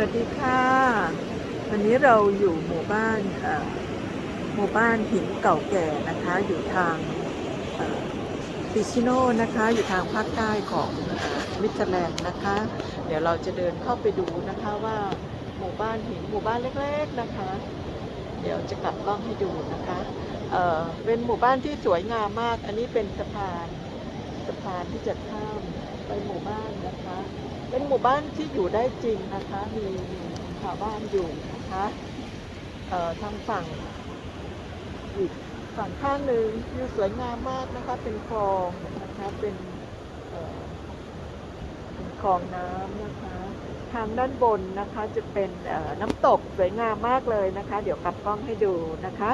วัสดีค่ะวันนี้เราอยู่หมู่บ้านหมู่บ้านหินเก่าแก่นะคะอยู่ทางติชิโนนะคะอยู่ทางภาคใต้ของมิสแลนด์นะคะ เดี๋ยวเราจะเดินเข้าไปดูนะคะว่าหมู่บ้านหินหมู่บ้านเล็กๆนะคะ เดี๋ยวจะกลับกล้องให้ดูนะคะเออเป็นหมู่บ้านที่สวยงามมาก อันนี้เป็นสะพานสะพานที่จะข้าม ไปหมู่บ้านนะคะ เป็นหมู่บ้านที่อยู่ได้จริงนะคะ มีชาวบ้านอยู่นะคะเอ่อทางฝั่งอีกฝั่งข้างหนึ่งวิวสวยงามมากนะคะ เป็นคลองนะคะเป็นเอ่อเป็นคลองน้ำนะคะ ทางด้านบนนะคะจะเป็นเอ่อน้ำตกสวยงามมากเลยนะคะ เดี๋ยวกลับกล้องให้ดูนะคะ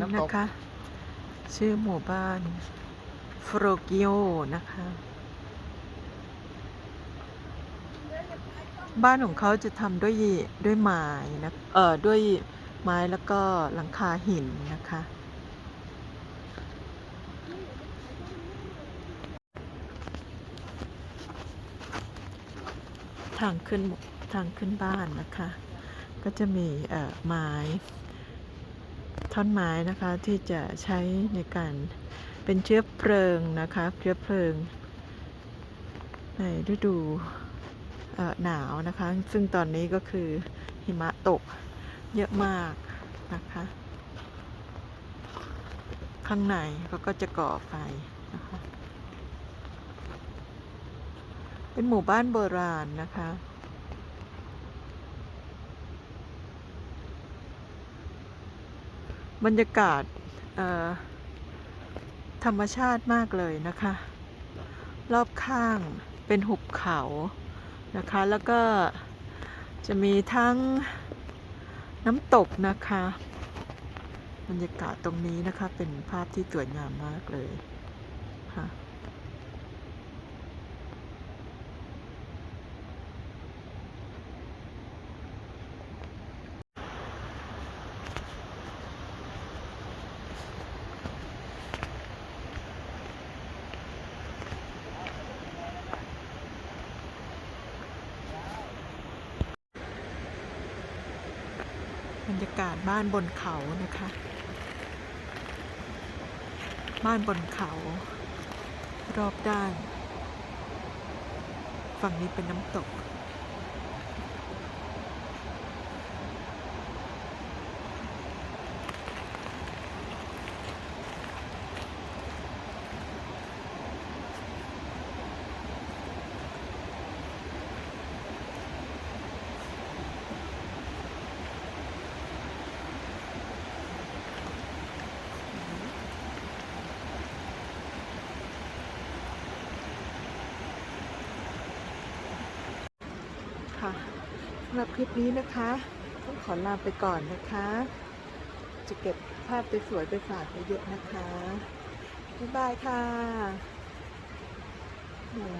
น้ำตนะคะ ชื่อหมู่บ้านฟโรกิโอนะคะ บ้านของเขาจะทำด้วยด้วยไม้นะเอ่อด้วยไม้แล้วก็หลังคาหินนะคะทางขึ้นทางขึ้นบ้านนะคะ ก็จะมีเอ่อไม้ ท่อนไม้นะคะที่จะใช้ในการเป็นเชื้อเพลิงนะคะเชื้อเพลิง ในฤดูหนาวนะคะ ซึ่งตอนนี้ก็คือหิมะตกเยอะมากนะคะ ข้างในเขาก็จะก่อไฟนะคะ เป็นหมู่บ้านโบราณนะคะ บรรยากาศธรรมชาติมากเลยนะคะ รอบข้างเป็นหุบเขานะคะ แล้วก็จะมีทั้งน้ำตกนะคะ บรรยากาศตรงนี้นะคะเป็นภาพที่สวยงามมากเลยค่ะ บรรยากาศบ้านบนเขานะคะ บ้านบนเขา รอบด้าน ฝั่งนี้เป็นน้ำตก ค่ะสำหรับคลิปนี้นะคะต้องขอลาไปก่อนนะคะ จะเก็บภาพสวยๆไปฝากเยอะๆนะคะ บ๊ายบายค่ะหนู